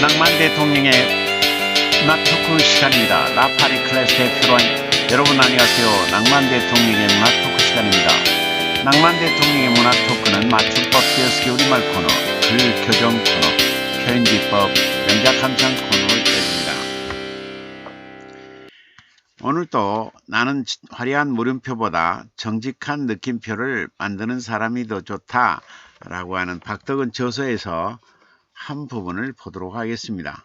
대통령의 문화 토크 시간입니다. 라파리 클래스 대표로 여러분 안녕하세요. 낭만 대통령의 문화 토크 시간입니다. 낭만 대통령의 문화 토크는 맞춤법 띄어쓰기 우리말 코너, 글 교정 코너, 표현 기법, 명작 감상 코너를 열립니다. 오늘도 나는 화려한 물음표보다 정직한 느낌표를 만드는 사람이 더 좋다라고 하는 박덕은 저서에서 한 부분을 보도록 하겠습니다.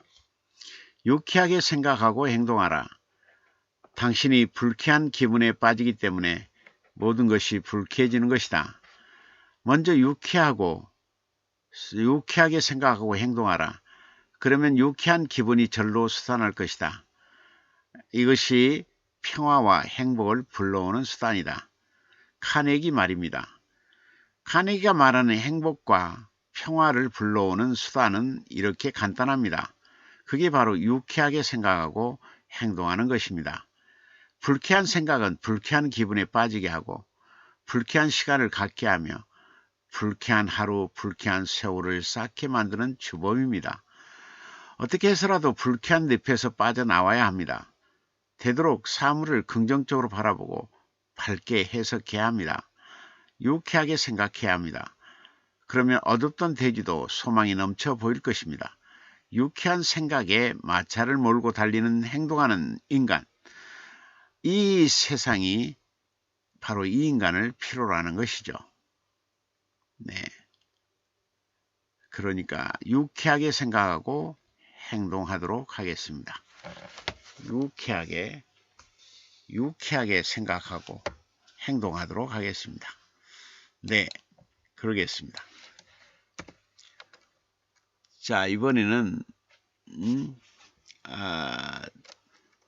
유쾌하게 생각하고 행동하라. 당신이 불쾌한 기분에 빠지기 때문에 모든 것이 불쾌해지는 것이다. 먼저 유쾌하고 유쾌하게 생각하고 행동하라. 그러면 유쾌한 기분이 절로 솟아날 것이다. 이것이 평화와 행복을 불러오는 수단이다. 카네기 말입니다. 카네기가 말하는 행복과 평화를 불러오는 수단은 이렇게 간단합니다. 그게 바로 유쾌하게 생각하고 행동하는 것입니다. 불쾌한 생각은 불쾌한 기분에 빠지게 하고 불쾌한 시간을 갖게 하며 불쾌한 하루, 불쾌한 세월을 쌓게 만드는 주범입니다. 어떻게 해서라도 불쾌한 늪에서 빠져나와야 합니다. 되도록 사물을 긍정적으로 바라보고 밝게 해석해야 합니다. 유쾌하게 생각해야 합니다. 그러면 어둡던 대지도 소망이 넘쳐 보일 것입니다. 유쾌한 생각에 마차를 몰고 달리는 행동하는 인간. 이 세상이 바로 이 인간을 필요로 하는 것이죠. 네. 그러니까 유쾌하게 생각하고 행동하도록 하겠습니다. 유쾌하게, 유쾌하게 생각하고 행동하도록 하겠습니다. 네, 그러겠습니다. 자, 이번에는, 음, 아,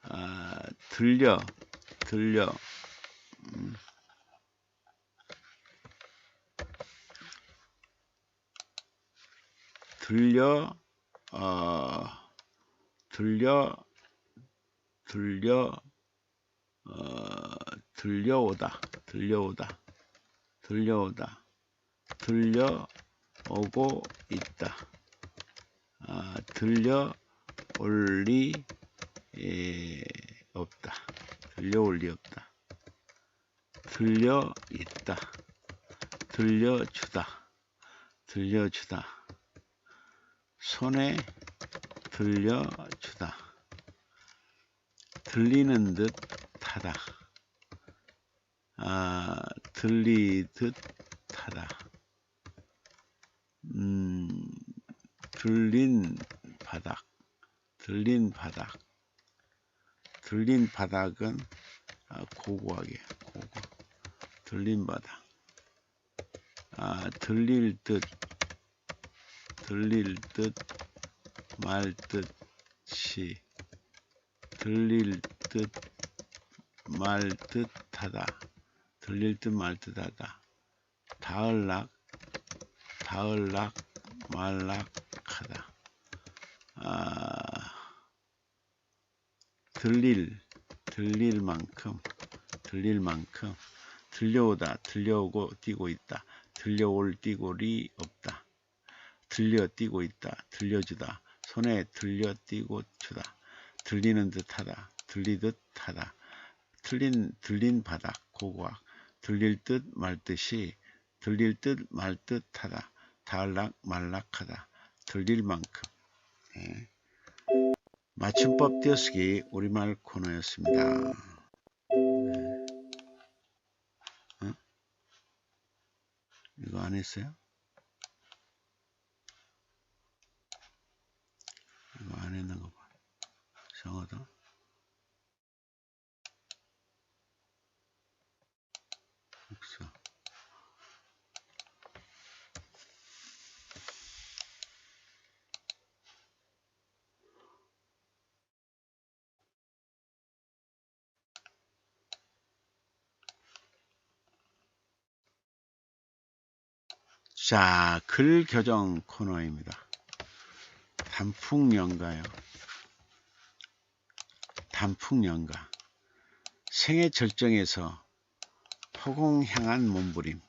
아, 들려, 들려, 음, 들려, 어, 들려, 들려, 어, 들려오다, 들려오다, 들려오다, 들려오고 있다. 아, 들려 올 리 에, 없다. 들려 올 리 없다. 들려 있다. 들려주다. 들려주다. 손에 들려주다. 들리는 듯 하다. 아, 들리듯 하다. 들린 바닥, 들린 바닥, 들린 바닥은 아, 고고하게, 고고, 들린 바닥, 아, 들릴 듯, 들릴 듯, 말 듯이, 들릴 듯, 말 듯하다, 들릴 듯 말 듯하다, 다을락, 다을락, 말락하다. 아, 들릴, 들릴 만큼, 들릴 만큼, 들려오다, 들려오고 뛰고 있다. 들려올 뛰고리 없다. 들려 뛰고 있다. 들려주다. 손에 들려 뛰고 주다. 들리는 듯하다. 들리듯 하다. 틀린, 들린 바닥, 고고학. 들릴 듯 말 듯이, 들릴 듯 말 듯 하다. 다을락 말락하다 들릴 만큼 네. 맞춤법 띄어쓰기 우리말 코너였습니다. 네. 어? 이거 안 했어요? 이거 안 했는 거 봐. 이상하다. 자, 글 교정 코너입니다. 단풍 연가요. 단풍 연가. 생애 절정에서 포공향한 몸부림.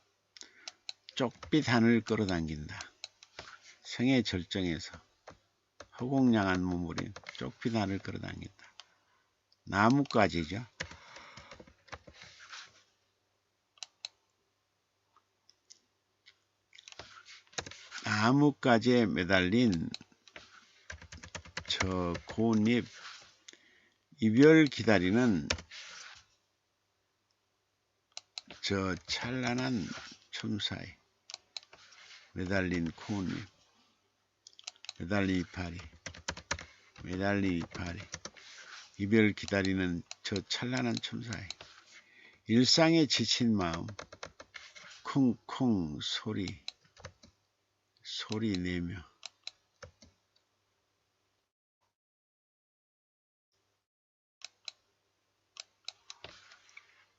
쪽빛 하늘 끌어당긴다. 생애 절정에서 허공양한 문물이 쪽피단을 끌어당긴다. 나뭇가지죠. 나뭇가지에 매달린 저 고운 잎 이별 기다리는 저 찬란한 춤사이 매달린 고운 잎 매달린 이파리 매달린 이파리 이별 기다리는 저 찬란한 춤사이 일상에 지친 마음 쿵쿵 소리 소리 내며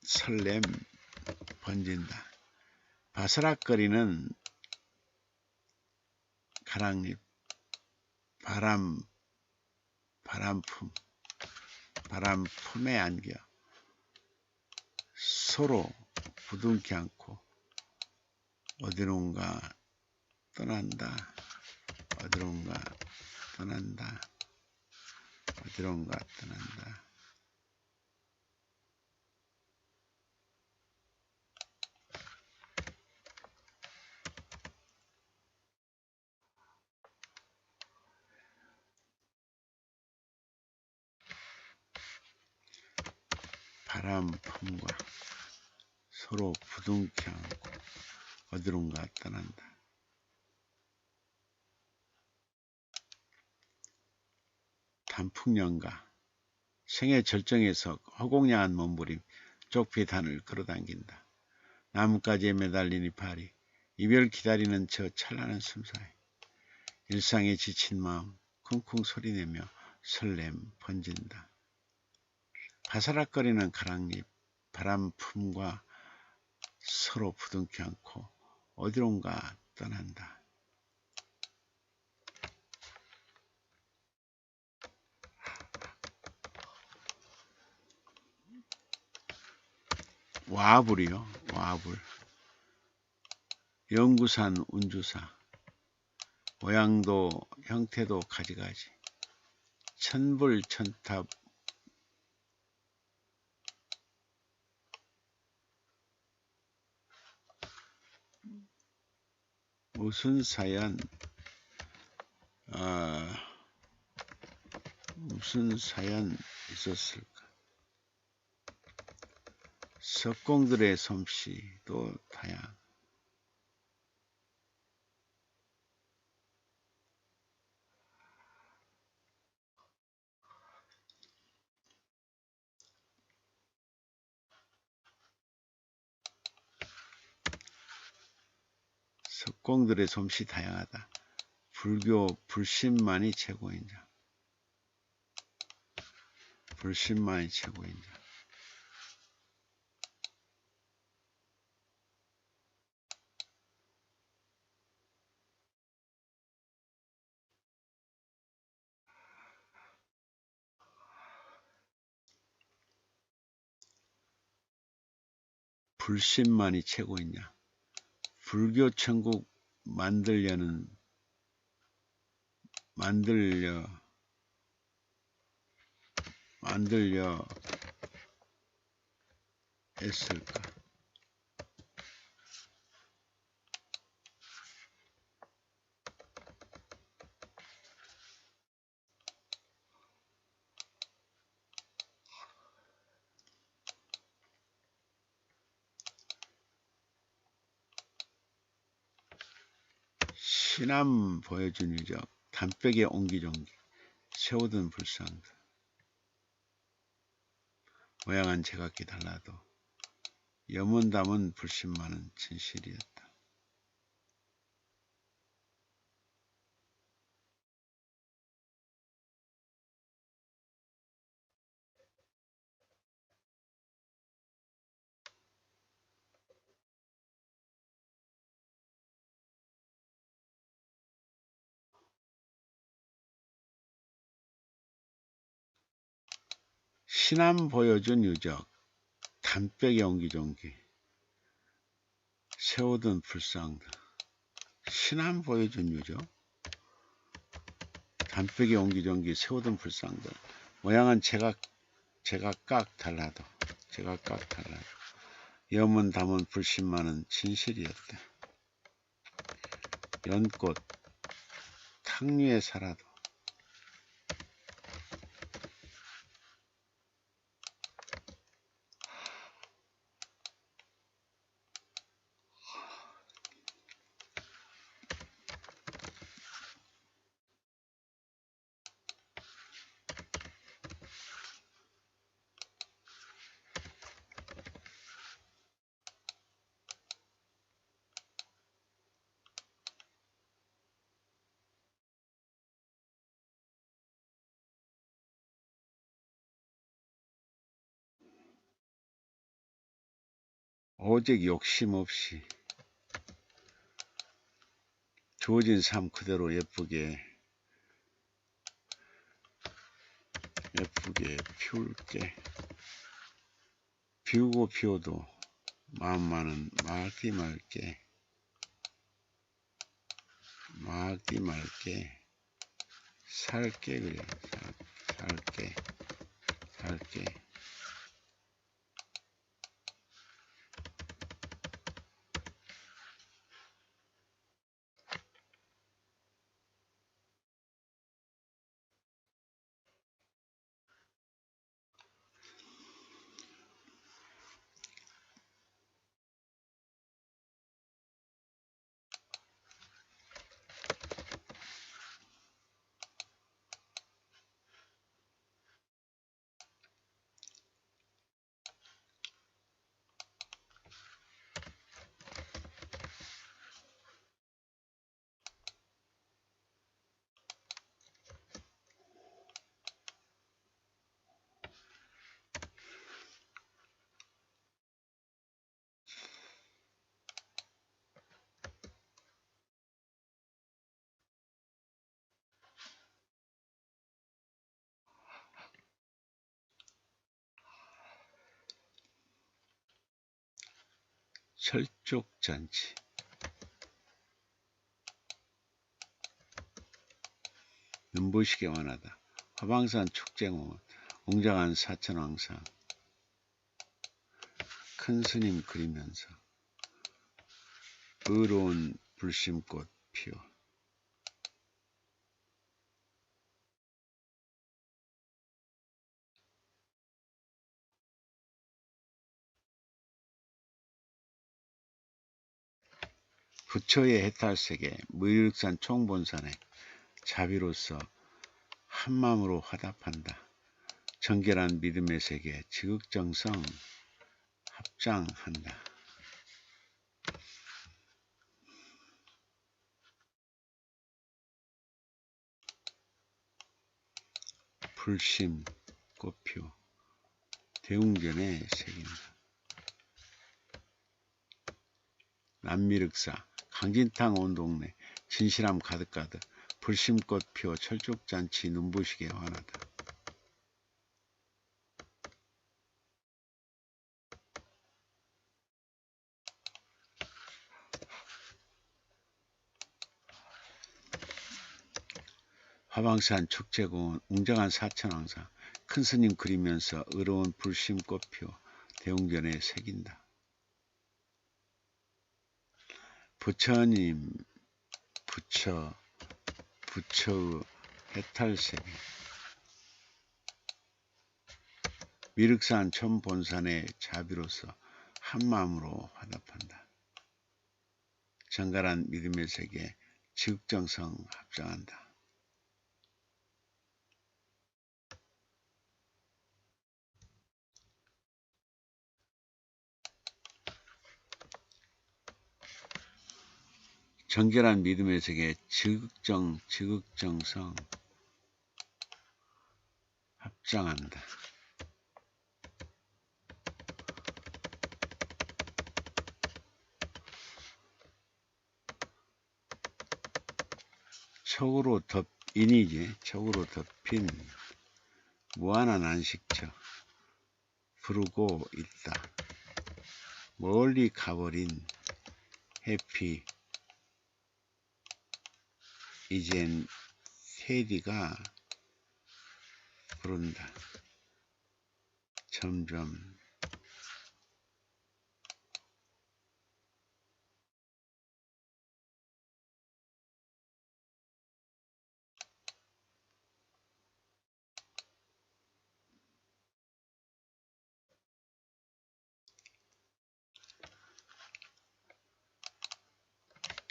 설렘 번진다. 바스락거리는 가랑잎, 바람, 바람품, 바람품에 안겨 서로 부둥키 않고 어디론가 떠난다. 어디론가 떠난다. 어디론가 떠난다. 바람품과 서로 부둥켜 안고 어디론가 떠난다. 단풍연가 생애 절정에서 허공야한 몸부림 쪽피단을 끌어당긴다. 나뭇가지에 매달린 이파리 이별 기다리는 저 찬란한 숨사이 일상에 지친 마음 쿵쿵 소리내며 설렘 번진다. 바사락거리는 가랑잎 바람 품과 서로 부둥켜 안고 어디론가 떠난다. 와불이요. 와불. 영구산 운주사. 모양도 형태도 가지가지. 천불 천탑 무슨 사연 아, 무슨 사연 있었을까? 석공들의 솜씨도 다양. 석공들의 솜씨 다양하다. 불교 불신만이 최고인자. 불신만이 최고인자. 불신만이 최고이냐? 불교 천국 만들려는 만들려 만들려 했을까? 신암 보여준 유적 담백의 옹기종기 세우던 불상들 모양은 제각기 달라도 염원 담은 불신만은 진실이었다. 신암 보여준 유적 담백의 옹기종기 세우던 불상들. 신암 보여준 유적 담백이 옹기종기 세우던 불상들. 모양은 제각 제각각 달라도 제각각 달라도. 염은 담은 불신만은 진실이었다. 연꽃 탕류에 살아도 오직 욕심 없이 주어진 삶 그대로 예쁘게 예쁘게 피울게. 피우고 피워도 마음만은 맑디 맑게 맑디 맑게 살게 그래. 살, 살게 살게 철쭉잔치. 눈부시게 원하다. 화방산 축제공원 웅장한 사천왕상 큰 스님 그리면서. 의로운 불심꽃 피어 부처의 해탈세계 무일산 총본산에 자비로서 한마음으로 화답한다. 정결한 믿음의 세계 지극정성 합장한다. 불심 꽃표 대웅전에 새긴다. 남미륵사 강진탕 온 동네 진실함 가득가득 불심꽃 피워 철쭉잔치 눈부시게 환하다. 화방산 축제공원 웅장한 사천왕사 큰 스님 그리면서 의로운 불심꽃 피워 대웅전에 새긴다. 부처님 부처 부처의 해탈세계 미륵산 천본산의 자비로서 한마음으로 화답한다. 정갈한 믿음의 세계 지극정성 합장한다. 정결한 믿음의 세계 지극정 지극정성 합장한다. 척으로 덮 인이지 척으로 덮인 무한한 안식처 부르고 있다. 멀리 가버린 해피 이젠 테디가 부른다. 점점.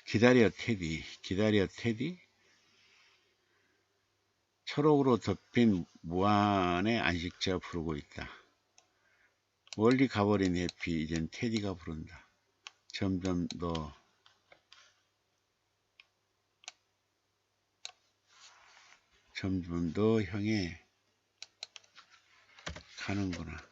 기다려 테디. 기다려 테디 초록으로 덮인 무한의 안식자 부르고 있다. 멀리 가버린 해피 이젠 테디가 부른다. 점점 더 점점 더 향해 가는구나.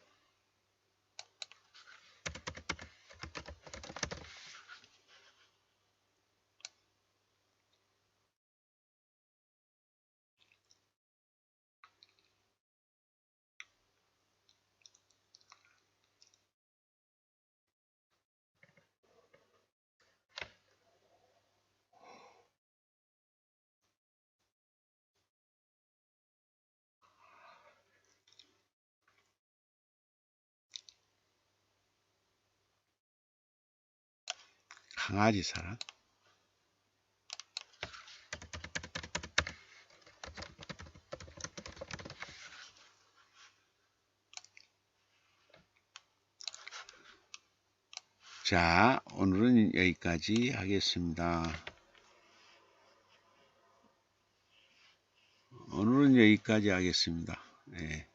강아지 사랑? 자, 오늘은 여기까지 하겠습니다. 오늘은 여기까지 하겠습니다. 네.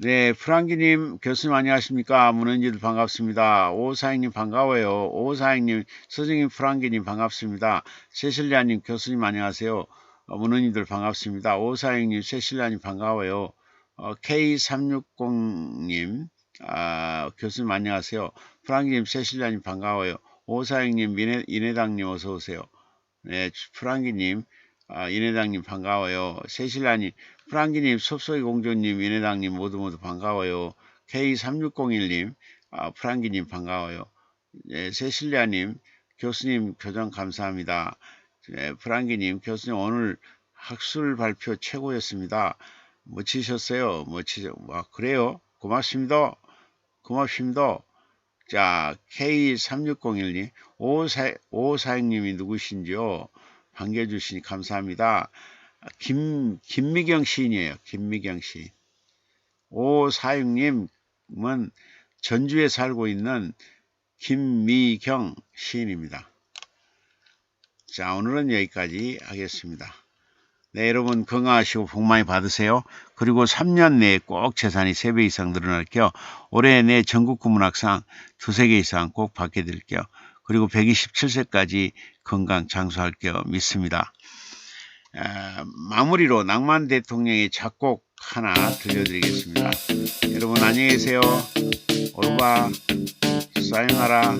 네, 프랑기님 교수님 안녕하십니까? 문은지도 반갑습니다. 오사행님 반가워요. 오사행님, 스승님 프랑기님 반갑습니다. 세실리아님 교수님 안녕하세요. 어, 문은이들 반갑습니다. 오사행님, 세실리아님 반가워요. 어, K360님, 아, 교수님 안녕하세요. 프랑기님, 세실리아님 반가워요. 오사행님, 미네, 이내당님 어서오세요. 네, 프랑기님, 아, 이내당님 반가워요. 세실리아님, 프랑기님, 섭소이 공주님, 이내당님 모두 모두 반가워요. K3601님, 아, 프랑기님 반가워요. 예, 세실리아님, 교수님 교장 감사합니다. 예, 프랑기님, 교수님 오늘 학술 발표 최고였습니다. 멋지셨어요. 멋지죠. 와, 그래요. 고맙습니다. 고맙습니다. 자, K3601님, 오사, 오사행님이 누구신지요? 반겨주시니 감사합니다. 김, 김미경 시인이에요. 김미경 시인. 오사육님은 전주에 살고 있는 김미경 시인입니다. 자, 오늘은 여기까지 하겠습니다. 네, 여러분 건강하시고 복 많이 받으세요. 그리고 3년 내에 꼭 재산이 3배 이상 늘어날게요. 올해 내 전국 구문학상 두세 개 이상 꼭 받게 될게요. 그리고 127세까지 건강 장수할 게요. 믿습니다. 아, 마무리로 낭만 대통령의 작곡 하나 들려드리겠습니다. 여러분 안녕히 계세요. 오르바 사요나라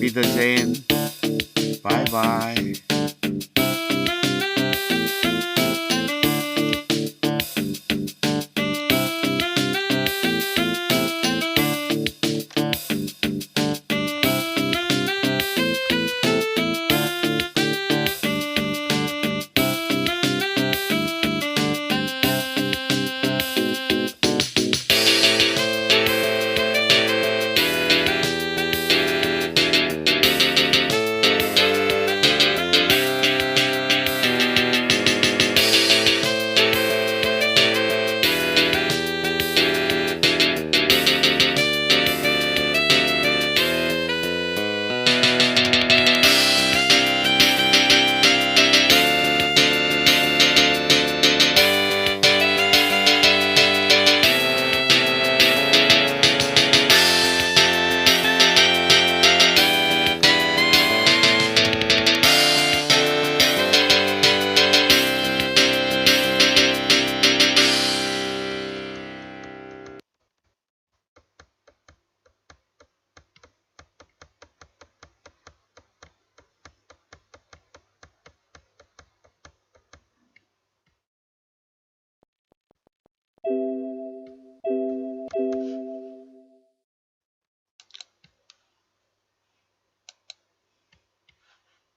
비더제인 바이바이